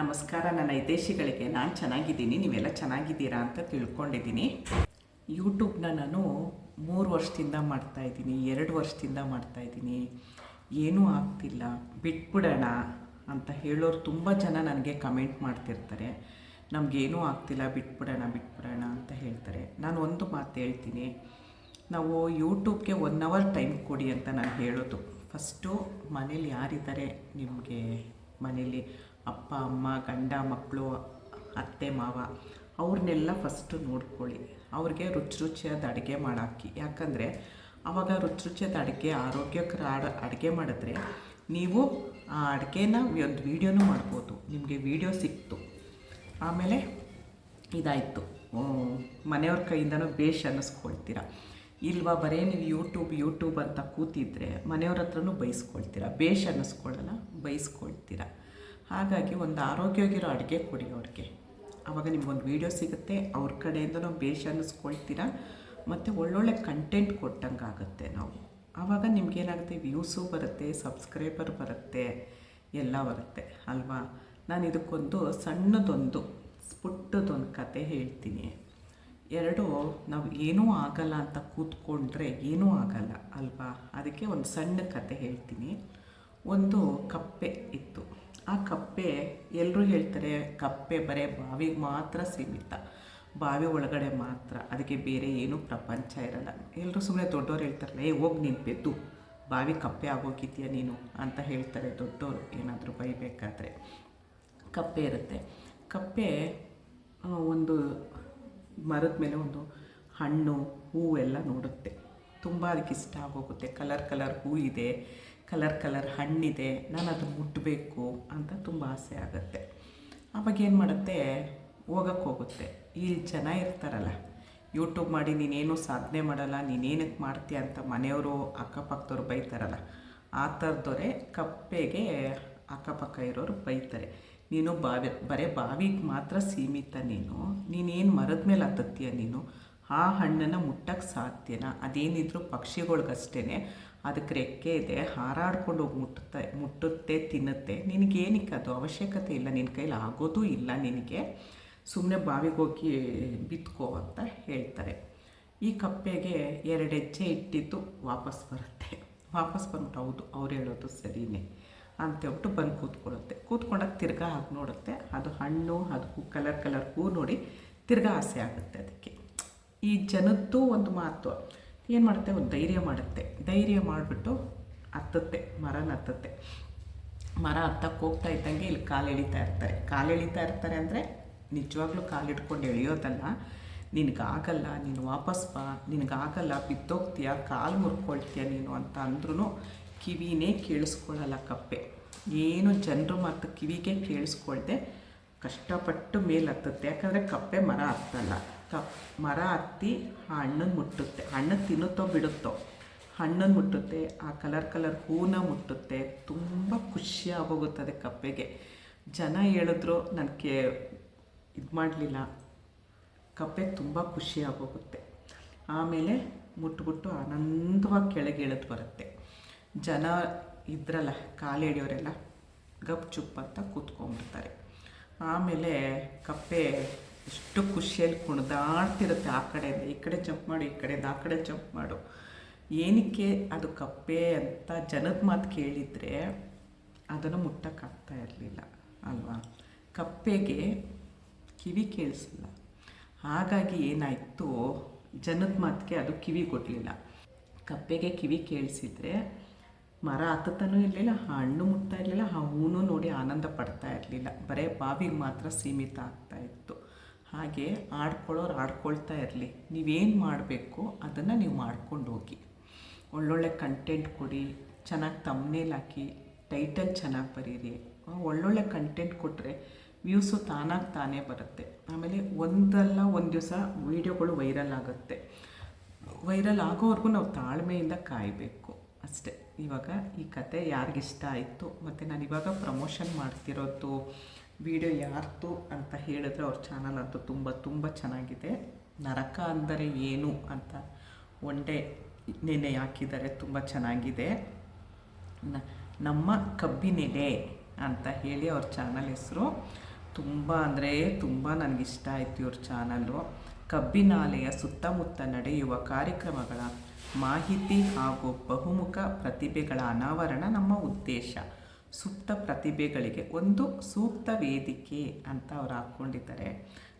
ನಮಸ್ಕಾರ, ನನ್ನ ಹಿತೈಷಿಗಳಿಗೆ ನಾನು ಚೆನ್ನಾಗಿದ್ದೀನಿ, ನೀವೆಲ್ಲ ಚೆನ್ನಾಗಿದ್ದೀರಾ ಅಂತ ತಿಳ್ಕೊಂಡಿದ್ದೀನಿ. ಯೂಟ್ಯೂಬ್ನ ನಾನು ಮೂರು ವರ್ಷದಿಂದ ಮಾಡ್ತಾಯಿದ್ದೀನಿ ಎರಡು ವರ್ಷದಿಂದ ಮಾಡ್ತಾಯಿದ್ದೀನಿ ಏನೂ ಆಗ್ತಿಲ್ಲ, ಬಿಟ್ಬಿಡೋಣ ಅಂತ ಹೇಳೋರು ತುಂಬ ಜನ ನನಗೆ ಕಮೆಂಟ್ ಮಾಡ್ತಿರ್ತಾರೆ. ನಮಗೇನೂ ಆಗ್ತಿಲ್ಲ, ಬಿಟ್ಬಿಡೋಣ ಬಿಟ್ಬಿಡೋಣ ಅಂತ ಹೇಳ್ತಾರೆ. ನಾನು ಒಂದು ಮಾತು ಹೇಳ್ತೀನಿ. ನಾವು ಯೂಟ್ಯೂಬ್ಗೆ ಒನ್ ಅವರ್ ಟೈಮ್ ಕೊಡಿ ಅಂತ ನಾನು ಹೇಳೋದು. ಫಸ್ಟು ಮನೇಲಿ ಯಾರಿದ್ದಾರೆ ನಿಮಗೆ ಮನೇಲಿ? ಅಪ್ಪ, ಅಮ್ಮ, ಗಂಡ, ಮಕ್ಕಳು, ಅತ್ತೆ, ಮಾವ, ಅವ್ರನ್ನೆಲ್ಲ ಫಸ್ಟು ನೋಡ್ಕೊಳ್ಳಿ. ಅವ್ರಿಗೆ ರುಚಿ ರುಚಿಯಾದ ಅಡುಗೆ ಮಾಡಾಕಿ. ಯಾಕಂದರೆ ಆವಾಗ ರುಚಿ ರುಚಿಯಾದ ಅಡುಗೆ, ಆರೋಗ್ಯಕರ ಅಡುಗೆ ಮಾಡಿದ್ರೆ ನೀವು ಆ ಅಡುಗೆನ ಒಂದು ವೀಡಿಯೋನೂ ಮಾಡ್ಬೋದು. ನಿಮಗೆ ವೀಡಿಯೋ ಸಿಕ್ತು. ಆಮೇಲೆ ಇದಾಯಿತು. ಮನೆಯವ್ರ ಕೈಯಿಂದನೂ ಬೇಷ್ ಅನ್ನಿಸ್ಕೊಳ್ತೀರ. ಇಲ್ವಾ, ಬರೇ ನೀವು ಯೂಟ್ಯೂಬ್ ಯೂಟ್ಯೂಬ್ ಅಂತ ಕೂತಿದ್ರೆ ಮನೆಯವ್ರ ಹತ್ರನೂ ಬೈಸ್ಕೊಳ್ತೀರ. ಬೇಷ್ ಅನ್ನಿಸ್ಕೊಳ್ಳಲ್ಲ, ಬೈಸ್ಕೊಳ್ತೀರ. ಹಾಗಾಗಿ ಒಂದು ಆರೋಗ್ಯವಾಗಿರೋ ಅಡುಗೆ ಕೊಡಿ ಅವ್ರಿಗೆ. ಆವಾಗ ನಿಮ್ಗೊಂದು ವೀಡಿಯೋ ಸಿಗುತ್ತೆ, ಅವ್ರ ಕಡೆಯಿಂದ ನಾವು ಬೇಷ ಅನ್ನಿಸ್ಕೊಳ್ತೀರಾ? ಮತ್ತು ಒಳ್ಳೊಳ್ಳೆ ಕಂಟೆಂಟ್ ಕೊಟ್ಟಂಗೆ ಆಗುತ್ತೆ ನಾವು. ಆವಾಗ ನಿಮ್ಗೇನಾಗುತ್ತೆ ವ್ಯೂಸು ಬರುತ್ತೆ ಸಬ್ಸ್ಕ್ರೈಬರ್ ಬರುತ್ತೆ, ಎಲ್ಲ ಬರುತ್ತೆ, ಅಲ್ವಾ? ನಾನು ಇದಕ್ಕೊಂದು ಸಣ್ಣದೊಂದು ಸ್ಪುಟ್ಟದೊಂದು ಕತೆ ಹೇಳ್ತೀನಿ. ಎರಡು, ನಾವು ಏನೂ ಆಗಲ್ಲ ಅಂತ ಕೂತ್ಕೊಂಡ್ರೆ ಏನೂ ಆಗಲ್ಲ, ಅಲ್ವಾ? ಅದಕ್ಕೆ ಒಂದು ಸಣ್ಣ ಕತೆ ಹೇಳ್ತೀನಿ. ಒಂದು ಕಪ್ಪೆ ಇತ್ತು. ಆ ಕಪ್ಪೆ ಎಲ್ಲರೂ ಹೇಳ್ತಾರೆ, ಕಪ್ಪೆ ಬರೀ ಬಾವಿಗೆ ಮಾತ್ರ ಸೀಮಿತ. ಬಾವಿ ಒಳಗಡೆ ಮಾತ್ರ, ಅದಕ್ಕೆ ಬೇರೆ ಏನೂ ಪ್ರಪಂಚ ಇರಲ್ಲ. ಎಲ್ಲರೂ ಸುಮ್ಮನೆ ದೊಡ್ಡವ್ರು ಹೇಳ್ತಾರಲ್ಲ, ಏ, ಹೋಗಿ ನೀನು ಬಾವಿ ಕಪ್ಪೆ ಆಗೋಗಿದ್ಯಾ ನೀನು? ಅಂತ ಹೇಳ್ತಾರೆ ದೊಡ್ಡವರು. ಏನಾದರೂ ಬೈಬೇಕಾದ್ರೆ. ಕಪ್ಪೆ ಇರುತ್ತೆ. ಕಪ್ಪೆ ಒಂದು ಮರದ ಮೇಲೆ ಒಂದು ಹಣ್ಣು ಹೂವು ಎಲ್ಲ ನೋಡುತ್ತೆ. ತುಂಬ ಅದಕ್ಕೆ ಇಷ್ಟ ಆಗೋಗುತ್ತೆ. ಕಲರ್ ಕಲರ್ ಹೂ ಇದೆ. ಕಲರ್ ಕಲರ್ ಹಣ್ಣಿದೆ, ನಾನು ಅದು ಮುಟ್ಟಬೇಕು ಅಂತ ತುಂಬ ಆಸೆ ಆಗುತ್ತೆ. ಆವಾಗ ಏನು ಮಾಡುತ್ತೆ? ಹೋಗಕ್ಕೆ ಹೋಗುತ್ತೆ. ಈ ಜನ ಇರ್ತಾರಲ್ಲ ಯೂಟ್ಯೂಬ್ ಮಾಡಿ ನೀನೇನು ಸಾಧನೆ ಮಾಡಲ್ಲ ನೀನೇನಕ್ಕೆ ಮಾಡ್ತೀಯ ಅಂತ ಮನೆಯವರು ಅಕ್ಕಪಕ್ಕದವ್ರು ಬೈತಾರಲ್ಲ, ಆ ಥರದವರೇ ಕಪ್ಪೆಗೆ ಅಕ್ಕಪಕ್ಕ ಇರೋರು ಬೈತಾರೆ. ನೀನು ಬಾವಿ, ಬರೀ ಬಾವಿಗೆ ಮಾತ್ರ ಸೀಮಿತ ನೀನು, ನೀನೇನು ಮರದ ಮೇಲೆ ಹತ್ತತ್ತೀಯ ನೀನು? ಆ ಹಣ್ಣನ್ನು ಮುಟ್ಟಕ್ಕೆ ಸಾಧ್ಯನಾ? ಅದೇನಿದ್ರು ಪಕ್ಷಿಗಳ್ಗಷ್ಟೇ ಅದಕ್ಕೆ ರೆಕ್ಕೆ ಇದೆ, ಹಾರಾಡ್ಕೊಂಡು ಹೋಗಿ ಮುಟ್ಟುತ್ತೆ ಮುಟ್ಟುತ್ತೆ, ತಿನ್ನುತ್ತೆ. ನಿನಗೇನಕ್ಕೆ ಅದು ಅವಶ್ಯಕತೆ ಇಲ್ಲ ನಿನ್ನ ಕೈಲಿ ಆಗೋದೂ ಇಲ್ಲ ನಿನಗೆ. ಸುಮ್ಮನೆ ಬಾವಿಗೆ ಹೋಗಿ ಬಿತ್ಕೋ ಅಂತ ಹೇಳ್ತಾರೆ. ಈ ಕಪ್ಪೆಗೆ ಎರಡು ಹೆಜ್ಜೆ ಇಟ್ಟಿದ್ದು ವಾಪಸ್ ಬರುತ್ತೆ. ವಾಪಸ್ ಬಂದ್ಬಿಟ್ಟು ಹೌದು, ಅವ್ರು ಹೇಳೋದು ಸರಿಯೇ ಅಂತೇಳ್ಬಿಟ್ಟು ಬಂದು ಕೂತ್ಕೊಳ್ಳುತ್ತೆ. ಕೂತ್ಕೊಂಡಾಗ ತಿರ್ಗಾ ಹಾಕಿ ನೋಡುತ್ತೆ. ಅದು ಹಣ್ಣು, ಅದು ಕಲರ್ ಕಲರ್ ಹೂ ನೋಡಿ ತಿರ್ಗಾ ಆಸೆ ಆಗುತ್ತೆ ಅದಕ್ಕೆ. ಈ ಜನದ್ದು ಒಂದು ಮಾತು. ಏನು ಮಾಡುತ್ತೆ? ಒಂದು ಧೈರ್ಯ ಮಾಡುತ್ತೆ. ಧೈರ್ಯ ಮಾಡಿಬಿಟ್ಟು ಹತ್ತುತ್ತೆ. ಮರನ ಹತ್ತುತ್ತೆ. ಮರ ಹತ್ತಕ್ಕೆ ಹೋಗ್ತಾ ಇದ್ದಂಗೆ ಇಲ್ಲಿ ಕಾಲು ಎಳಿತಾ ಇರ್ತಾರೆ. ಕಾಲು ಎಳಿತಾ ಇರ್ತಾರೆ ಅಂದರೆ ನಿಜವಾಗ್ಲೂ ಕಾಲು ಇಟ್ಕೊಂಡು ಎಳೆಯೋದಲ್ಲ ನಿನಗಾಗಲ್ಲ, ನೀನು ವಾಪಸ್ ಬಾ, ನಿನಗಾಗಲ್ಲ, ಬಿದ್ದೋಗ್ತೀಯ, ಕಾಲು ಮುರ್ಕೊಳ್ತೀಯ ನೀನು ಅಂತ ಅಂದ್ರೂ ಕಿವಿನೇ ಕೇಳಿಸ್ಕೊಳ್ಳಲ್ಲ ಕಪ್ಪೆ. ಏನು ಜನರು ಮಾತು ಕಿವಿಗೆ ಕೇಳಿಸ್ಕೊಳ್ದೆ ಕಷ್ಟಪಟ್ಟು ಮೇಲೆ ಹತ್ತುತ್ತೆ. ಯಾಕಂದರೆ ಕಪ್ಪೆ ಮರ ಹತ್ತಲ್ಲ. ಮರ ಹತ್ತಿ ಆ ಹಣ್ಣನ್ನು ಮುಟ್ಟುತ್ತೆ. ಹಣ್ಣು ತಿನ್ನುತ್ತೋ ಬಿಡುತ್ತೋ? ಹಣ್ಣನ್ನು ಮುಟ್ಟುತ್ತೆ. ಆ ಕಲರ್ ಕಲರ್ ಹೂನ ಮುಟ್ಟುತ್ತೆ. ತುಂಬ ಖುಷಿ ಆಗೋಗುತ್ತದೆ ಕಪ್ಪೆಗೆ. ಜನ ಹೇಳಿದ್ರು, ನನಗೆ ಇದು ಮಾಡಲಿಲ್ಲ. ಕಪ್ಪೆ ತುಂಬ ಖುಷಿ ಆಗೋಗುತ್ತೆ ಆಮೇಲೆ ಮುಟ್ಬಿಟ್ಟು ಆನಂದವಾಗಿ ಕೆಳಗೆ ಎಳೆದು ಬರುತ್ತೆ. ಜನ ಇದ್ರಲ್ಲ, ಕಾಲು ಎಳೆಯೋರೆಲ್ಲ ಗಪ್ ಚುಪ್ ಅಂತ ಕೂತ್ಕೊಂಡ್ಬಿಡ್ತಾರೆ. ಆಮೇಲೆ ಕಪ್ಪೆ ಎಷ್ಟು ಖುಷಿಯಲ್ಲಿ ಕುಣಿದಾಡ್ತಿರುತ್ತೆ ಆ ಕಡೆಯಿಂದ, ಈ ಕಡೆ ಜಂಪ್ ಮಾಡು, ಈ ಕಡೆಯಿಂದ, ಆ ಕಡೆ ಜಂಪ್ ಮಾಡು. ಏನಕ್ಕೆ ಅದು ಕಪ್ಪೆ ಅಂತ ಜನದ ಮಾತು ಕೇಳಿದರೆ ಅದನ್ನು ಮುಟ್ಟಕ್ಕಾಗ್ತಾ ಇರಲಿಲ್ಲ, ಅಲ್ವಾ? ಕಪ್ಪೆಗೆ ಕಿವಿ ಕೇಳಿಸಿಲ್ಲ. ಹಾಗಾಗಿ ಏನಾಯಿತು? ಜನದ ಮಾತಿಗೆ ಅದು ಕಿವಿ ಕೊಡಲಿಲ್ಲ. ಕಪ್ಪೆಗೆ ಕಿವಿ ಕೇಳಿಸಿದ್ರೆ ಮರ ಹತ್ತತನೂ ಇರಲಿಲ್ಲ ಆ ಹಣ್ಣು ಮುಟ್ತಾ ಇರಲಿಲ್ಲ ಆ ಹೂನು ನೋಡಿ ಆನಂದ ಪಡ್ತಾ ಇರಲಿಲ್ಲ. ಬರೀ ಬಾವಿಗೆ ಮಾತ್ರ ಸೀಮಿತ ಆಗ್ತಾ ಇತ್ತು. ಹಾಗೆ ಆಡ್ಕೊಳ್ಳೋರು ಆಡ್ಕೊಳ್ತಾ ಇರಲಿ. ನೀವೇನು ಮಾಡಬೇಕು ಅದನ್ನು ನೀವು ಮಾಡ್ಕೊಂಡು ಹೋಗಿ. ಒಳ್ಳೊಳ್ಳೆ ಕಂಟೆಂಟ್ ಕೊಡಿ, ಚೆನ್ನಾಗಿ ತಮ್ಮನೇಲಿ ಹಾಕಿ ಟೈಟಲ್ ಚೆನ್ನಾಗಿ ಬರೀರಿ. ಒಳ್ಳೊಳ್ಳೆ ಕಂಟೆಂಟ್ ಕೊಟ್ಟರೆ ವ್ಯೂಸು ತಾನಾಗಿ ತಾನೇ ಬರುತ್ತೆ. ಆಮೇಲೆ ಒಂದಲ್ಲ ಒಂದು ದಿವಸ ವೀಡಿಯೋಗಳು ವೈರಲ್ ಆಗುತ್ತೆ. ವೈರಲ್ ಆಗೋವರೆಗೂ ನಾವು ತಾಳ್ಮೆಯಿಂದ ಕಾಯಬೇಕು. ಅಷ್ಟೇ. ಇವಾಗ ಈ ಕತೆ ಯಾರಿಗಿಷ್ಟ ಆಯಿತು? ಮತ್ತು ನಾನು ಇವಾಗ ಪ್ರಮೋಷನ್ ಮಾಡ್ತಿರೋದು ವಿಡಿಯೋ ಯಾರ್ದು ಅಂತ ಹೇಳಿದ್ರೆ ಅವ್ರ ಚಾನಲ್ ಅಂತೂ ತುಂಬ ತುಂಬ ಚೆನ್ನಾಗಿದೆ. ನರಕ ಅಂದರೆ ಏನು ಅಂತ ಒನ್ ಡೇ ನೆನೆ ಹಾಕಿದ್ದಾರೆ ತುಂಬ ಚೆನ್ನಾಗಿದೆ. ನಮ್ಮ ಕಬ್ಬಿನೆಲೆ ಅಂತ ಹೇಳಿ ಅವ್ರ ಚಾನಲ್ ಹೆಸರು. ತುಂಬ ಅಂದರೆ ತುಂಬ ನನಗಿಷ್ಟ ಆಯಿತು ಇವ್ರ ಚಾನಲ್ಲು ಕಬ್ಬಿನಾಲೆಯ ಸುತ್ತಮುತ್ತ ನಡೆಯುವ ಕಾರ್ಯಕ್ರಮಗಳ ಮಾಹಿತಿ ಹಾಗೂ ಬಹುಮುಖ ಪ್ರತಿಭೆಗಳ ಅನಾವರಣ ನಮ್ಮ ಉದ್ದೇಶ. ಸುಪ್ತ ಪ್ರತಿಭೆಗಳಿಗೆ ಒಂದು ಸೂಕ್ತ ವೇದಿಕೆ ಅಂತ ಅವ್ರು ಹಾಕ್ಕೊಂಡಿದ್ದಾರೆ.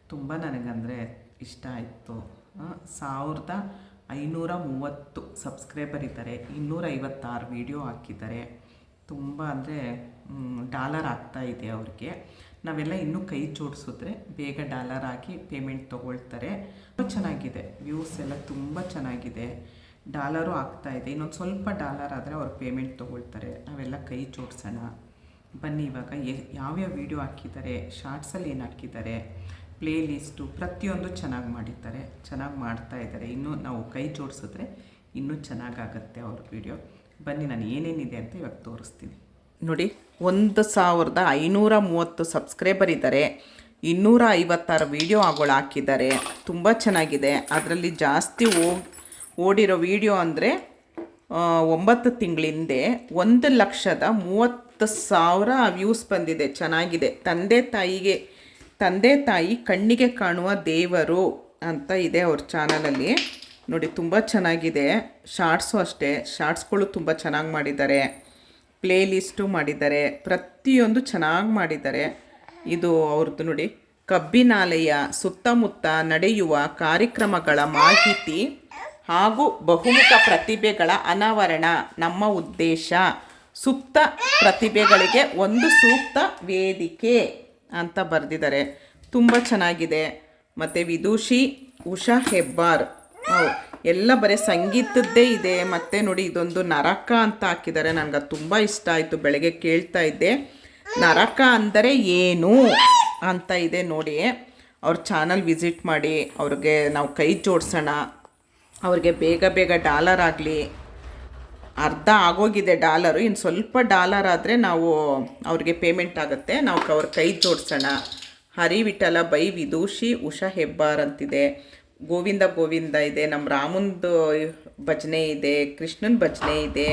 ತುಂಬ ನನಗಂದರೆ ಇಷ್ಟ ಆಯಿತು. ಸಾವಿರದ ಐನೂರ ಮೂವತ್ತು ಸಬ್ಸ್ಕ್ರೈಬರ್ ಇದ್ದಾರೆ. ಇನ್ನೂರೈವತ್ತಾರು ವಿಡಿಯೋ ಹಾಕಿದ್ದಾರೆ. ತುಂಬ ಅಂದರೆ ಡಾಲರ್ ಆಗ್ತಾ ಇದೆ ಅವ್ರಿಗೆ. ನಾವೆಲ್ಲ ಇನ್ನೂ ಕೈ ಜೋಡಿಸಿದ್ರೆ ಬೇಗ ಡಾಲರ್ ಹಾಕಿ ಪೇಮೆಂಟ್ ತೊಗೊಳ್ತಾರೆ. ತುಂಬ ಚೆನ್ನಾಗಿದೆ. ವ್ಯೂಸ್ ಎಲ್ಲ ತುಂಬ ಚೆನ್ನಾಗಿದೆ. ಡಾಲರು ಇದೆ. ಇನ್ನೊಂದು ಸ್ವಲ್ಪ ಡಾಲರ್ ಆದರೆ ಅವ್ರು ಪೇಮೆಂಟ್ ತೊಗೊಳ್ತಾರೆ. ನಾವೆಲ್ಲ ಕೈ ಜೋಡಿಸೋಣ. ಬನ್ನಿ ಇವಾಗ. ಎ- ಯಾವ್ಯಾವ ವೀಡಿಯೋ ಹಾಕಿದ್ದಾರೆ? ಶಾರ್ಟ್ಸಲ್ಲಿ ಏನು ಹಾಕಿದ್ದಾರೆ? ಪ್ಲೇ ಲಿಸ್ಟು ಪ್ರತಿಯೊಂದು ಚೆನ್ನಾಗಿ ಮಾಡಿದ್ದಾರೆ. ಚೆನ್ನಾಗಿ ಮಾಡ್ತಾ ಇದ್ದಾರೆ. ಇನ್ನೂ ನಾವು ಕೈ ಜೋಡಿಸಿದ್ರೆ ಇನ್ನೂ ಚೆನ್ನಾಗಾಗತ್ತೆ ಅವ್ರ ವೀಡಿಯೋ ಬನ್ನಿ, ನಾನು ಏನೇನಿದೆ ಅಂತ ಇವಾಗ ತೋರಿಸ್ತೀನಿ. ನೋಡಿ, ಒಂದು ಸಾವಿರದ ಐನೂರ ಮೂವತ್ತು ಸಬ್ಸ್ಕ್ರೈಬರ್ ಇದ್ದಾರೆ. ಇನ್ನೂರ ಐವತ್ತಾರು ವೀಡಿಯೋ ಆಗೋಳು ಹಾಕಿದ್ದಾರೆ. ತುಂಬ ಚೆನ್ನಾಗಿದೆ. ಅದರಲ್ಲಿ ಜಾಸ್ತಿ ಹೋಗ್ ಓಡಿರೋ ವಿಡಿಯೋ ಅಂದರೆ ಒಂಬತ್ತು ತಿಂಗಳ ಹಿಂದೆ ಒಂದು ಲಕ್ಷದ ಮೂವತ್ತು ಸಾವಿರ ವ್ಯೂಸ್ ಬಂದಿದೆ, ಚೆನ್ನಾಗಿದೆ. ತಂದೆ ತಾಯಿಗೆ, ತಂದೆ ತಾಯಿ ಕಣ್ಣಿಗೆ ಕಾಣುವ ದೇವರು ಅಂತ ಇದೆ ಅವ್ರ ಚಾನಲಲ್ಲಿ. ನೋಡಿ, ತುಂಬ ಚೆನ್ನಾಗಿದೆ. ಶಾರ್ಟ್ಸು ಅಷ್ಟೇ, ಶಾರ್ಟ್ಸ್ಗಳು ತುಂಬ ಚೆನ್ನಾಗಿ ಮಾಡಿದ್ದಾರೆ. ಪ್ಲೇ ಲಿಸ್ಟು ಮಾಡಿದ್ದಾರೆ, ಪ್ರತಿಯೊಂದು ಚೆನ್ನಾಗಿ ಮಾಡಿದ್ದಾರೆ. ಇದು ಅವ್ರದ್ದು ನೋಡಿ, ಕಬ್ಬಿನಾಲೆಯ ಸುತ್ತಮುತ್ತ ನಡೆಯುವ ಕಾರ್ಯಕ್ರಮಗಳ ಮಾಹಿತಿ. ಹಾಗೂ ಬಹುಮುಖ ಪ್ರತಿಭೆಗಳ ಅನಾವರಣ. ನಮ್ಮ ಉದ್ದೇಶ, ಸುಪ್ತ ಪ್ರತಿಭೆಗಳಿಗೆ ಒಂದು ಸೂಕ್ತ ವೇದಿಕೆ ಅಂತ ಬರೆದಿದ್ದಾರೆ. ತುಂಬ ಚೆನ್ನಾಗಿದೆ. ಮತ್ತು ವಿದೂಷಿ, ಉಷಾ ಹೆಬ್ಬಾರ್. ಎಲ್ಲ ಬರೀ ಸಂಗೀತದ್ದೇ ಇದೆ. ಮತ್ತು ನೋಡಿ, ಇದೊಂದು ನರಕ ಅಂತ ಹಾಕಿದ್ದಾರೆ. ನನಗೆ ಅದು ತುಂಬ ಇಷ್ಟ ಆಯಿತು. ಬೆಳಗ್ಗೆ ಕೇಳ್ತಾ ಇದ್ದೆ. ನರಕ ಅಂದರೆ ಏನು ಅಂತ ಇದೆ ನೋಡಿ. ಅವ್ರ ಚಾನಲ್ ವಿಸಿಟ್ ಮಾಡಿ, ಅವ್ರಿಗೆ ನಾವು ಕೈ ಜೋಡಿಸೋಣ ಅವ್ರಿಗೆ ಬೇಗ ಬೇಗ ಡಾಲರ್ ಆಗಲಿ, ಅರ್ಧ ಆಗೋಗಿದೆ ಡಾಲರು, ಇನ್ನು ಸ್ವಲ್ಪ ಡಾಲರ್ ಆದರೆ ನಾವು ಅವ್ರಿಗೆ ಪೇಮೆಂಟ್ ಆಗುತ್ತೆ. ನಾವು ಅವ್ರ ಕೈ ಜೋಡಿಸೋಣ. ಹರಿ ವಿಠಲ, ಬೈ ವಿದೂಷಿ, ಉಷಾ ಹೆಬ್ಬಾರ್ ಅಂತಿದೆ. ಗೋವಿಂದ ಗೋವಿಂದ ಇದೆ ನಮ್ಮ ರಾಮಂದು ಭಜನೆ ಇದೆ, ಕೃಷ್ಣನ ಭಜನೆ ಇದೆ.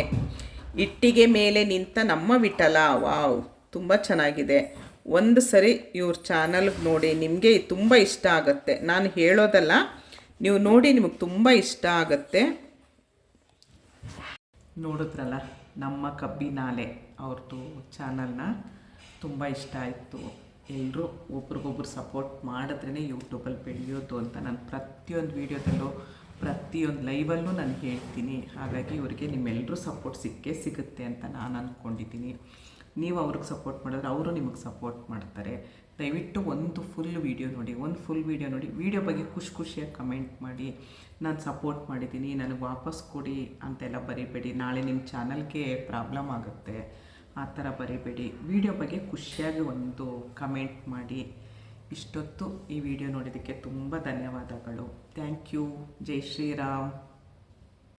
ಇಟ್ಟಿಗೆ ಮೇಲೆ ನಿಂತ ನಮ್ಮ ವಿಠಲ, ವಾವ್, ತುಂಬ ಚೆನ್ನಾಗಿದೆ. ಒಂದು ಸರಿ ಇವ್ರ ಚಾನಲ್ಗೆ ನೋಡಿ, ನಿಮಗೆ ತುಂಬ ಇಷ್ಟ ಆಗುತ್ತೆ. ನಾನು ಹೇಳೋದಲ್ಲ ನೀವು ನೋಡಿ ನಿಮಗೆ ತುಂಬ ಇಷ್ಟ ಆಗುತ್ತೆ. ನೋಡಿದ್ರಲ್ಲ, ನಮ್ಮ ಕಬ್ಬಿನಾಲೆ ಅವ್ರದ್ದು ಚಾನಲ್ನ ತುಂಬ ಇಷ್ಟ ಆಯಿತು. ಎಲ್ಲರೂ ಒಬ್ರಿಗೊಬ್ರು ಸಪೋರ್ಟ್ ಮಾಡಿದ್ರೇ ಯೂಟ್ಯೂಬಲ್ಲಿ ಬೆಳೆಯೋದು ಅಂತ ನಾನು ಪ್ರತಿಯೊಂದು ವೀಡಿಯೋದಲ್ಲೂ ಪ್ರತಿಯೊಂದು ಲೈವಲ್ಲೂ ನಾನು ಹೇಳ್ತೀನಿ. ಹಾಗಾಗಿ ಇವರಿಗೆ ನಿಮ್ಮೆಲ್ಲರೂ ಸಪೋರ್ಟ್ ಸಿಕ್ಕೇ ಸಿಗುತ್ತೆ ಅಂತ ನಾನು ಅಂದ್ಕೊಂಡಿದ್ದೀನಿ ನೀವು ಅವ್ರಿಗೆ ಸಪೋರ್ಟ್ ಮಾಡಿದ್ರೆ ಅವರು ನಿಮಗೆ ಸಪೋರ್ಟ್ ಮಾಡ್ತಾರೆ. ದಯವಿಟ್ಟು ಒಂದು ಫುಲ್ ವೀಡಿಯೋ ನೋಡಿ, ಒಂದು ಫುಲ್ ವೀಡಿಯೋ ನೋಡಿ. ವೀಡಿಯೋ ಬಗ್ಗೆ ಖುಷಿ ಖುಷಿಯಾಗಿ ಕಮೆಂಟ್ ಮಾಡಿ. ನಾನು ಸಪೋರ್ಟ್ ಮಾಡಿದ್ದೀನಿ ನನಗೆ ವಾಪಸ್ ಕೊಡಿ ಅಂತೆಲ್ಲ ಬರಿಬೇಡಿ. ನಾಳೆ ನಿಮ್ಮ ಚಾನಲ್ಗೆ ಪ್ರಾಬ್ಲಮ್ ಆಗುತ್ತೆ, ಆ ಥರ ಬರಿಬೇಡಿ. ವಿಡಿಯೋ ಬಗ್ಗೆ ಖುಷಿಯಾಗಿ ಒಂದು ಕಮೆಂಟ್ ಮಾಡಿ. ಇಷ್ಟೊತ್ತು ಈ ವಿಡಿಯೋ ನೋಡಿದ್ದಕ್ಕೆ ತುಂಬ ಧನ್ಯವಾದಗಳು. ಥ್ಯಾಂಕ್ ಯು ಜೈ ಶ್ರೀರಾಮ್.